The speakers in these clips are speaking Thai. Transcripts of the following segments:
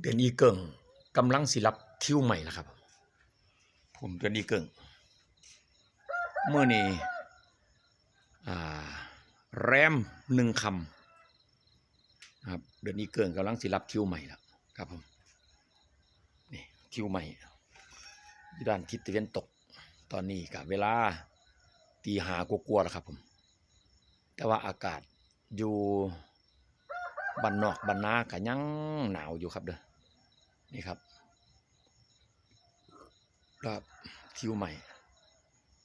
เดือนอีเกิงกำลังสิรับคิวใหม่แล้วครับ ผมเดือนอีเกิงเมื่อนี้แรมหนึ่งคำครับเดือนอีเกิงกำลังสิรับคิวใหม่แล้วครับผมนี่คิวใหม่ยด้านทิศตะวันตก ตอนนี้กับเวลาตีหากลัวๆแล้วครับผม แต่ว่าอากาศอยู่บันนอกบันนาก็ยังหนาวอยู่ครับเด้อ นี่ครับครับคิวใหม่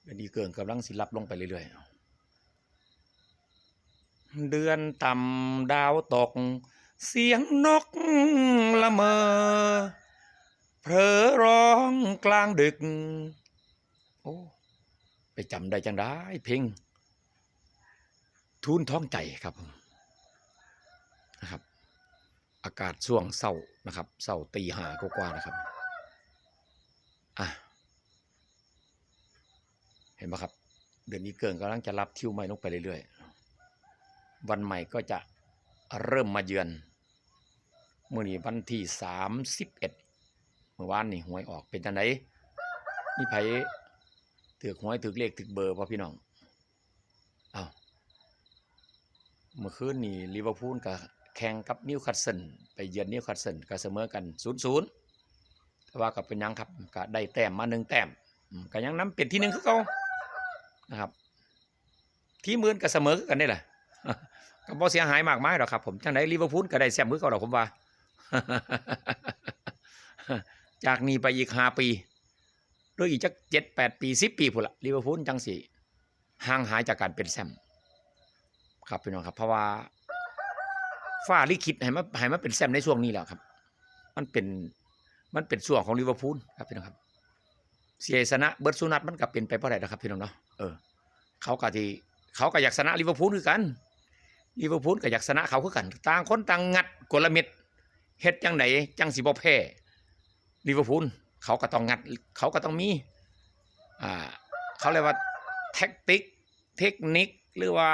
เดือนดีเกินกำลังสิรับลงไปเรื่อยๆ เดือนต่ำดาวตก เสียงนกละเมอเผลอร้องกลางดึก โอ้ไปจำได้จังได้เพลงทุนท้องใจครับนะครับ อากาศช่วงเศร้านะครับเศร้าตีหากว่านะครับอะเห็นไหมครับ เดือนนี้เกินกำลังจะรับทิวใหม่ลงไปเรื่อยๆ วันใหม่ก็จะเริ่มมาเยือนเมื่อนี้วันที่สามสิบเอ็ดเมื่อวานนี่หวยออกเป็นจังไดมีไผถือหวยถือเลขถือเบอร์ป่ะพี่น้องอ้าวเมื่อคืนนี่ลิเวอร์พูลกับ แข่งกับนิวคาสเซิลไปเยือนนิวคาสเซิลก็เสมอกัน0ูนย์แต่ว่าก็เป็นยังครับก็ได้แต้มมาหนึ่งแต้มก็ยังน้ำเป็นที่หนึ่งคือเขานะครับ ทีมื่นก็เสมอกันได้แหละก็บ่เสียหายมากมายหรอกครับผมจังไดลิเวอร์พูลก็ได้แซมมือเขาหรอกผมว่า จากนี้ไปอีกห้าปีหรืออีกจักเจ็ดแปดปีสิบปีพุ่นละลิเวอร์พูลจังสิห่างหายจากการเป็นแซมครับพี่น้องครับ เพราะว่า ฟ้าลิขิตให้มาให้มาเป็นแซมในช่วงนี้แหละครับ มันเป็นมันเป็นช่วงของลิเวอร์พูลครับพี่น้องครับ เสียชนะเบิร์ดซูนัทมันก็เป็นไปเพราะอะไรนะครับพี่น้องเนาะเออเขาก็ที่เขาก็อยากชนะลิเวอร์พูลคือกันลิเวอร์พูลก็อยากชนะเขาคือกัน ต่างคนต่างงัดกลเม็ดเฮ็ดจังไหนจังสิบ่แพ้ลิเวอร์พูลเขาก็ต้องงัด เขาก็ต้องมีอ่าเขาเรียกว่าแท็กติก เทคนิคหรือว่า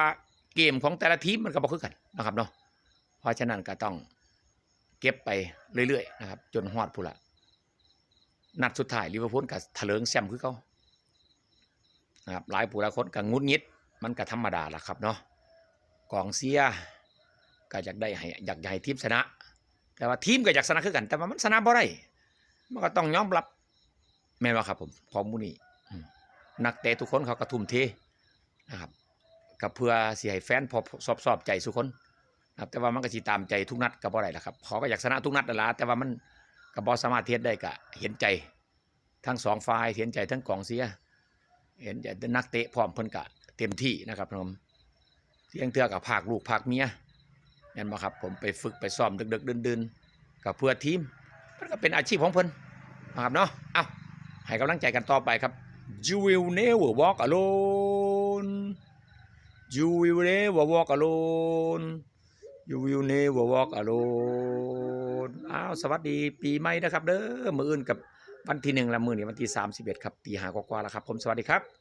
เกมของแต่ละทีมมันก็บ่คือกันนะครับเนาะ ราะฉะนั้นก็ต้องเก็บไปเรื่อยๆนะครับ จนฮอดผู้ละนัดสุดท้ายลิเวอร์พูลกับทะเลิงแซมคือเขานะครับหลายผู้หลายคนก็งุดงิด มันก็ธรรมดาละครับเนาะกองเสียก็อยากได้ให้อยากให้ทีมชนะ แต่ว่าทีมก็อยากชนะคือกัน แต่ว่ามันชนะบ่ได้มันก็ต้องยอมรับแม่นว่าครับ ผมข้อมูนี้อืมนักเตะทุกคนเขาก็ทุ่มเทนะครับกับเพื่อเสิให้แฟนพอสอบสอบใจสุกคน ครับแต่ว่ามันก็สิตามใจทุกนัดก็บ่ได้ละครับเขาก็อยากชนะทุกนัดนั่นละแต่ว่ามันก็บ่สามารถเทียดได้ก็เห็นใจทั้งสองฝ่ายเห็นใจทั้งกองเสีย เห็นใจนักเตะพร้อมเพิ่นก็เต็มที่นะครับผมเที่ยงเทือกับภาคลูกภาคเมียนั่นบ่ครับผมไปฝึกไปซ้อมดึกๆดื่นๆกับเพื่อทีมมันก็เป็นอาชีพของเพิ่นนะครับเนาะเอ้าให้กำลังใจกันต่อไปครับ You will never walk alone You will never walk alone You will never walk alone อ้าวสวัสดีปีใหม่นะครับเด้อมืออื่นกับวันที่หนึ่งละมือนี่วันที่สามสิบเอ็ดครับตีหากว่าๆแล้วครับ ผมสวัสดีครับ